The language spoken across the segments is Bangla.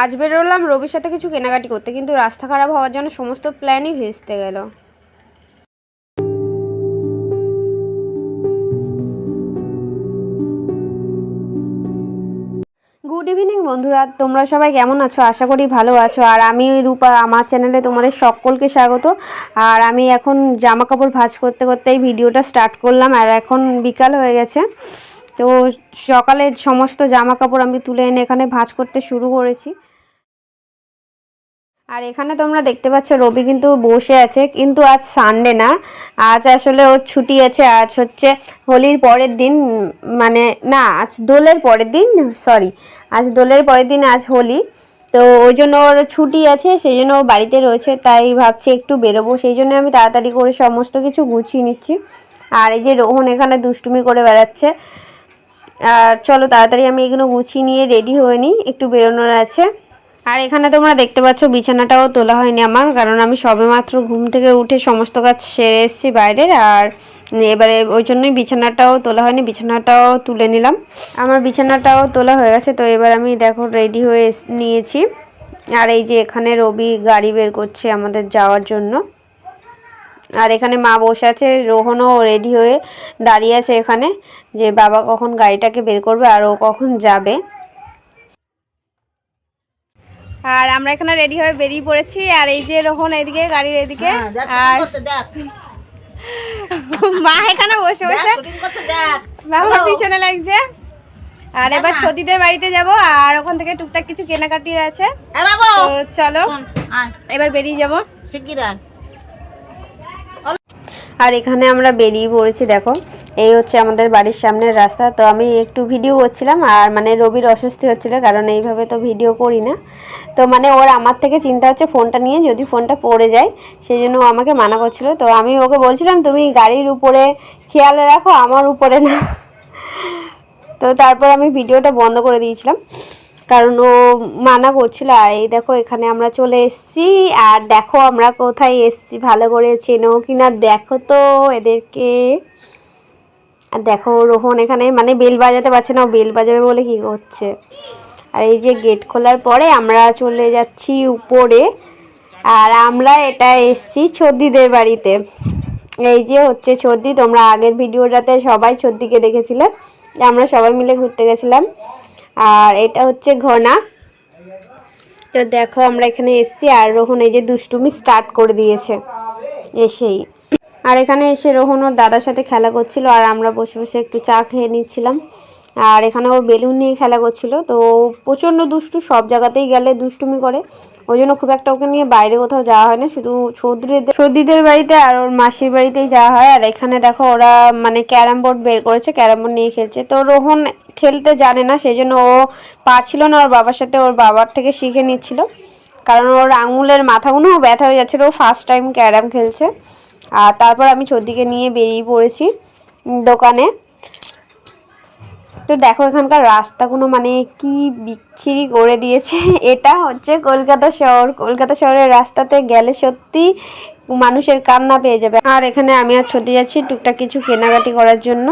আজ বেরোলাম, রবির সাথে কিছু কেনাকাটি করতে, কিন্তু রাস্তা খারাপ হওয়ার জন্য সমস্ত প্ল্যানই ভেস্তে গেল। গুড ইভিনিং বন্ধুরা। তোমরা সবাই কেমন আছো? আশা করি ভালো আছো। আর আমি রূপা, আমার চ্যানেলে তোমাদের সকলকে স্বাগত। আর আমি এখন জামা কাপড় ভাঁজ করতে করতে এই ভিডিওটা স্টার্ট করলাম, আর এখন বিকাল হয়ে গেছে। তো সকালের সমস্ত জামা কাপড় আমি তুলে এনে এখানে ভাঁজ করতে শুরু করেছি। আর এখানে তোমরা দেখতে পাচ্ছ রবি কিন্তু বসে আছে, কিন্তু আজ সানডে না। আজ আসলে ওর ছুটি আছে, আজ হচ্ছে হোলির পরের দিন মানে না, আজ দোলের পরের দিন সরি আজ দোলের পরের দিন, আজ হোলি। তো ওই জন্য ওর ছুটি আছে, সেই জন্য ও বাড়িতে রয়েছে, তাই ভাবছি একটু বেরোবো। সেই জন্য আমি তাড়াতাড়ি করে সমস্ত কিছু গুছিয়ে নিচ্ছি। আর এই যে রোহন এখানে দুষ্টুমি করে বেড়াচ্ছে। আর চলো তাড়াতাড়ি আমি এগুলো গুছিয়ে নিয়ে রেডি হয়ে নিই, একটু বেরোনোর আছে। আর এখানে তোমরা দেখতে পাচ্ছ, বিছানাটাও তোলা হয়নি আমার, কারণ আমি সবেমাত্র ঘুম থেকে উঠে সমস্ত কাজ সেরে এসেছি বাইরের, আর এবারে ওই জন্যই বিছানাটাও তোলা হয়নি, বিছানাটাও তুলে নিলাম। আমার বিছানাটাও তোলা হয়ে গেছে, তো এবার আমি দেখো রেডি হয়ে নিয়েছি। আর এই যে এখানে রবি গাড়ি বের করছে আমাদের যাওয়ার জন্য। আর এখানে মা বসে আছে, রোহনও রেডি হয়ে দাঁড়িয়ে আছে এখানে, যে বাবা কখন গাড়িটাকে বের করবে আর ও কখন যাবে। আর আমরা এখানে রেডি হয়ে বেরিয়ে পড়েছি আর এই যে রোহন এদিকে গাড়ির এদিকে হ্যাঁ, আর। মা এখানে বসে বসে। মা বাবা পিছনে লাগছে। আর এবার সতীদের ছদিদের বাড়িতে যাব আর ওখান থেকে টুকটাক কিছু কেনাকাটি আছে। তো চলো এবার বেরিয়ে যাব। শিগগির। আর এখানে আমরা বেরিয়ে পড়েছি, দেখো। এই হচ্ছে আমাদের বাড়ির সামনের রাস্তা। তো আমি একটু ভিডিও করছিলাম, আর মানে রবির অস্বস্তি হচ্ছিল, কারণ এইভাবে তো ভিডিও করি না। তো মানে ওর আমার থেকে চিন্তা হচ্ছে ফোনটা নিয়ে, যদি ফোনটা পড়ে যায়, সেই জন্য আমাকে মানা করছিল। তো আমি ওকে বলছিলাম, তুমি গাড়ির উপরে খেয়াল রাখো, আমার উপরে না। তো তারপর আমি ভিডিওটা বন্ধ করে দিয়েছিলাম। কারণ ও মানা করছিল, আর এই দেখো এখানে আমরা চলে এসেছি, আর দেখো আমরা কোথায় এসেছি, ভালো করে চেনো কিনা, দেখো তো এদেরকে। আর দেখো রোহন এখানে মানে বেল বাজাতে পারছে না বেল বাজাবে বলে কি করছে? আর এই যে গেট খোলার পরে আমরা চলে যাচ্ছি উপরে, আর আমরা এটা এসছি ছদ্দিদের বাড়িতে। এই যে হচ্ছে ছদ্দি তোমরা আগের ভিডিওটাতে সবাই ছদ্দিকে দেখেছিলে আমরা সবাই মিলে ঘুরতে গেছিলাম। আর এটা হচ্ছে ঘনা। তো দেখো আমরা এখানে এসছি, আর রোহন এই যে দুষ্টুমি স্টার্ট করে দিয়েছে এসেই। আর এখানে এসে রোহন ওর দাদার সাথে খেলা করছিল, আর আমরা বসে বসে একটু চা খেয়ে নিচ্ছিলাম। আর এখানে ও বেলুন নিয়ে খেলা করছিল, তো প্রচণ্ড দুষ্টু, সব জায়গাতেই গেলে দুষ্টুমি করে। ওই জন্য খুব একটা ওকে নিয়ে বাইরে কোথাও যাওয়া হয় না, শুধু সৌদিদের সৌদিদের বাড়িতে আর ওর মাসির বাড়িতেই যাওয়া হয়। আর এখানে দেখো ওরা মানে ক্যারাম বোর্ড বের করেছে, ক্যারাম বোর্ড নিয়ে খেলছে। তো রোহন খেলতে জানে না সেই জন্য ও পারছিল না ওর বাবার সাথে, ওর বাবার থেকে শিখে নিচ্ছিল। কারণ ওর আঙুলের মাথাগুলোও ব্যথা হয়ে যাচ্ছিল, ও ফার্স্ট টাইম ক্যারাম খেলছে। আর তারপর আমি ছদিকে নিয়ে বেরিয়ে পড়েছি দোকানে। তো দেখো এখানকার রাস্তাগুলো মানে কি বিচ্ছিরি করে দিয়েছে। এটা হচ্ছে কলকাতা শহর। কলকাতা শহরের রাস্তাতে গেলে সত্যি মানুষের কান্না পেয়ে যাবে। আর এখানে আমি আর ছুটি যাচ্ছি টুকটাক কিছু কেনাকাটি করার জন্য।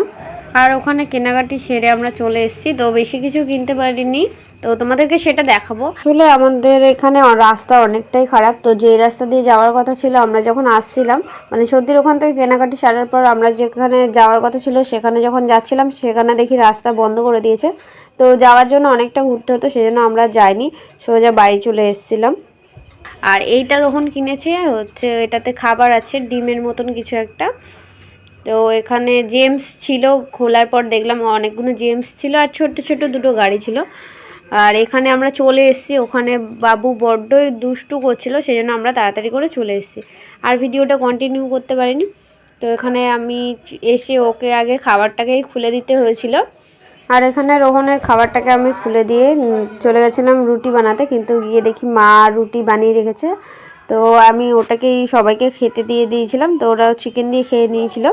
আর ওখানে কেনাকাটি সেরে আমরা চলে এসেছি, তো বেশি কিছু কিনতে পারিনি। তো তোমাদেরকে সেটা দেখাবো। আসলে আমাদের এখানে রাস্তা অনেকটাই খারাপ, তো যে রাস্তা দিয়ে যাওয়ার কথা ছিল আমরা যখন আসছিলাম মানে সর্দির ওখান থেকে কেনাকাটি সারার পর আমরা যেখানে যাওয়ার কথা ছিল সেখানে যখন যাচ্ছিলাম, সেখানে দেখি রাস্তা বন্ধ করে দিয়েছে। তো যাওয়ার জন্য অনেকটা ঘুরতে হতো, সেজন্য আমরা যাইনি, সোজা বাড়ি চলে এসেছিলাম। আর এইটা রোহন কিনেছে, হচ্ছে এটাতে খাবার আছে, ডিমের মতন কিছু একটা। তো এখানে জেমস ছিল, খোলার পর দেখলাম অনেকগুলো জেমস ছিল আর ছোট ছোট দুটো গাড়ি ছিল। আর এখানে আমরা চলে এসেছি, ওখানে বাবু বড্ডই দুষ্টু করছিল সেই জন্য আমরা তাড়াতাড়ি করে চলে এসেছি। আর ভিডিওটা কন্টিনিউ করতে পারিনি। তো এখানে আমি এসে ওকে আগে খাবারটাকেই খুলে দিতে হয়েছিল। আর এখানে রোহনের খাবারটাকে আমি খুলে দিয়ে চলে গেছিলাম রুটি বানাতে, কিন্তু গিয়ে দেখি মা রুটি বানিয়ে রেখেছে। তো আমি ওটাকেই সবাইকে খেতে দিয়ে দিয়েছিলাম, তো ওরা চিকেন দিয়ে খেয়ে নিয়েছিল।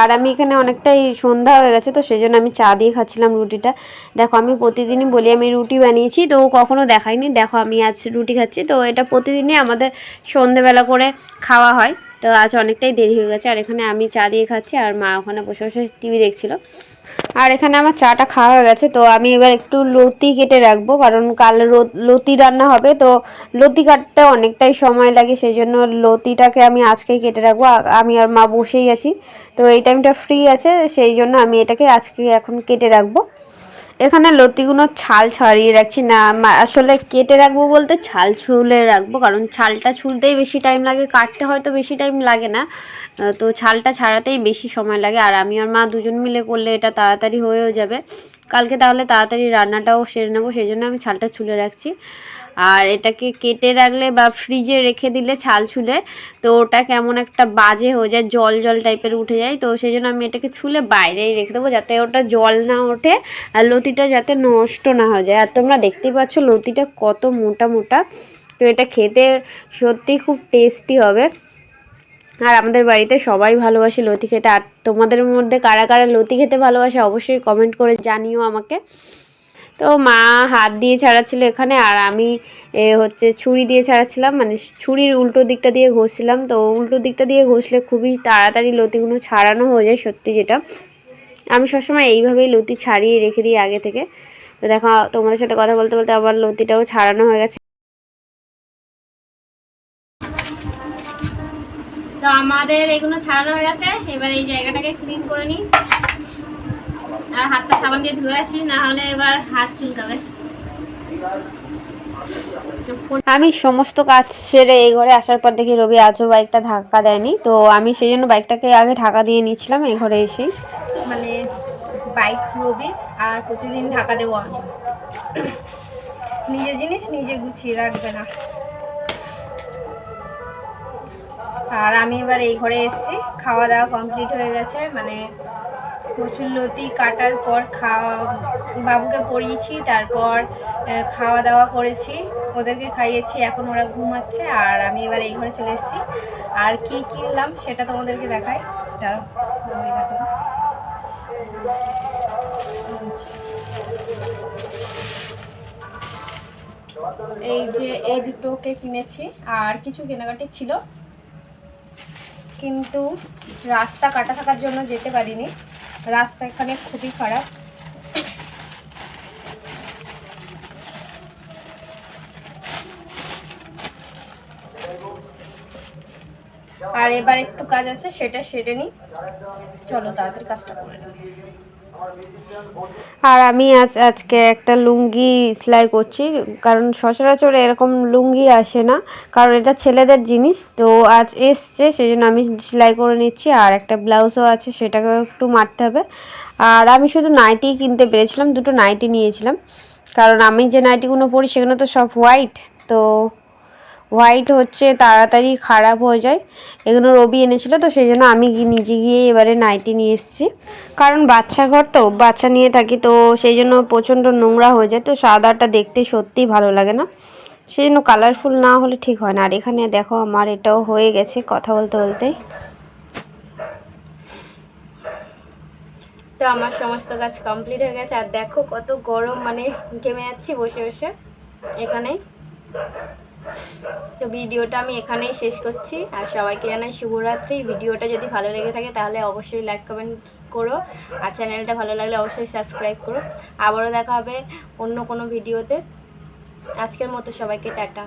আর আমি এখানে অনেকটাই সন্ধ্যা হয়ে গেছে, তো সেই জন্য আমি চা দিয়ে খাচ্ছিলাম রুটিটা। দেখো, আমি প্রতিদিনই বলি আমি রুটি বানিয়েছি, তো কখনো দেখায়নি। দেখো, আমি আজ রুটি খাচ্ছি, তো এটা প্রতিদিনই আমাদের সন্ধেবেলা করে খাওয়া হয়। তো আজ অনেকটাই দেরি হয়ে গেছে, আর এখানে আমি চা দিয়ে খাচ্ছি, আর মা ওখানে বসে বসে টিভি দেখছিল। আর এখানে আমার চাটা খাওয়া হয়ে গেছে, তো আমি এবার একটু লতি কেটে রাখব, কারণ কাল লতি রান্না হবে, তো লতি কাটতে অনেকটাই সময় লাগে সেই জন্য লতিটাকে আমি আজকেই কেটে রাখব আমি আর মা বসেই আছি, তো এই টাইমটা ফ্রি আছে, সেই জন্য আমি এটাকে আজকে এখন কেটে রাখব। এখানে লতিগুলো ছাল ছাড়িয়ে রাখছি না আসলে কেটে রাখব বলতে ছাল ছুলে রাখব, কারণ ছালটা ছুলতেই বেশি টাইম লাগে, কাটতে হয়তো বেশি টাইম লাগে না তো ছালটা ছাড়াতেই বেশি সময় লাগে, আর আমি আর মা দুজন মিলে করলে এটা তাড়াতাড়ি হয়েও যাবে। কালকে তাহলে তাড়াতাড়ি রান্নাটাও সেরে নেব, সেই জন্য আমি ছালটা ছুলে রাখছি। আর এটাকে কেটে রাখলে বা ফ্রিজে রেখে দিলে ছাল ছুলে, তো ওটা কেমন একটা বাজে হয়ে যায়, জল জল টাইপের উঠে যায়, তো সেই জন্য আমি এটাকে ছুলে বাইরেই রেখে দেবো যাতে ওটা জল না ওঠে আর লতিটা যাতে নষ্ট না হয়ে যায়। আর তোমরা দেখতেই পাচ্ছ লতিটা কত মোটা মোটা, তো এটা খেতে সত্যি খুব টেস্টি হবে। আর আমাদের বাড়িতে সবাই ভালোবাসে লতি খেতে, আর তোমাদের মধ্যে কারা কারা লতি খেতে ভালোবাসে অবশ্যই কমেন্ট করে জানিও আমাকে। তো মা হাত দিয়ে ছাড়াচ্ছিল এখানে আর আমি হচ্ছে ছুরি দিয়ে ছাড়াচ্ছিলাম মানে ছুরির উল্টো দিকটা দিয়ে ঘষছিলাম। তো উল্টো দিকটা দিয়ে ঘষলে খুবই তাড়াতাড়ি লতিগুলো ছাড়ানো হয়ে যায় সত্যি যেটা। আমি সবসময় এইভাবেই লতি ছাড়িয়ে রেখে দিই আগে থেকে। তো দেখো, তোমাদের সাথে কথা বলতে বলতে আমার লতিটাও ছাড়ানো হয়ে গেছে। তো আমাদের এগুলো ছাড়ানো হয়ে গেছে। এবার এই জায়গাটাকে ক্লিন করে নিই। আর হাতটা সাবান দিয়ে ধুয়ে আসি না হলে এবার হাত চুলকাবে। আমি সমস্ত কাজ সেরে এই ঘরে আসার পর দেখি রবি আজও বাইকটা ধাক্কা দেয়নি তো আমি সেই জন্য বাইকটাকে আগে ঢাকা দিয়ে নিয়েছিলাম এই ঘরে এসে মানে বাইক রবির আর প্রতিদিন ঢাকা দেবো আমি। নিজের জিনিস নিজে গুছিয়ে রাখবে না। আর আমি এবার এই ঘরে এসেছি খাওয়া দাওয়া কমপ্লিট হয়ে গেছে মানে কচুর লতি কাটার পর খাওয়া, বাবুকে পড়িয়েছি তারপর খাওয়া দাওয়া করেছি, ওদেরকে খাইয়েছি, এখন ওরা ঘুমাচ্ছে, আর আমি এবার এই ঘরে চলে এসেছি। আর কি কিনলাম সেটা তোমাদেরকে দেখাই। এই যে, এই দুটোকে কিনেছি, আর কিছু কেনাকাটি ছিল। কিন্তু রাস্তা কাটা থাকার জন্য যেতে পারিনি। রাস্তা এখানে খুবই খারাপ। আর এবার একটু কাজ আছে, সেটা সেরে নিই। চলো, তাড়াতাড়ি কাজটা করে আর আমি আজ, আজকে একটা লুঙ্গি সেলাই করছি, কারণ সচরাচর এরকম লুঙ্গি আসে না, কারণ এটা ছেলেদের জিনিস, তো আজ এসছে সেই জন্য আমি সেলাই করে নিচ্ছি, আর একটা ব্লাউজও আছে, সেটাকেও একটু মারতে হবে। আর আমি শুধু নাইটি কিনতে পেরেছিলাম, দুটো নাইটি নিয়েছিলাম, কারণ আমি যে নাইটিগুলো পরি, সেগুলো তো সব হোয়াইট, তো হোয়াইট হচ্ছে, তাড়াতাড়ি খারাপ হয়ে যায়। এগুলো রবি এনেছিল, তো সেই জন্য আমি নিজে গিয়ে এবারে নাইটি নিয়ে এসেছি। কারণ বাচ্চা ঘর তো, বাচ্চা নিয়ে থাকি, তো সেই জন্য প্রচণ্ড নোংরা হয়ে যায়। তো সাদাটা দেখতে সত্যিই ভালো লাগে না। সেই জন্য কালারফুল না হলে ঠিক হয় না। আর এখানে দেখো আমার এটাও হয়ে গেছে কথা বলতে বলতে। তো আমার সমস্ত কাজ কমপ্লিট হয়ে গেছে। আর দেখো কত গরম মানে ঘেমে যাচ্ছি বসে বসে। এখানে। তো ভিডিওটা আমি এখানেই শেষ করছি। আর সবাইকে জানাই শুভরাত্রি। ভিডিওটা যদি ভালো লেগে থাকে তাহলে অবশ্যই লাইক কমেন্ট করো। আর চ্যানেলটা ভালো লাগলে অবশ্যই সাবস্ক্রাইব করো। আবারও দেখা হবে অন্য কোনো ভিডিওতে। আজকের মতো সবাইকে টাটা।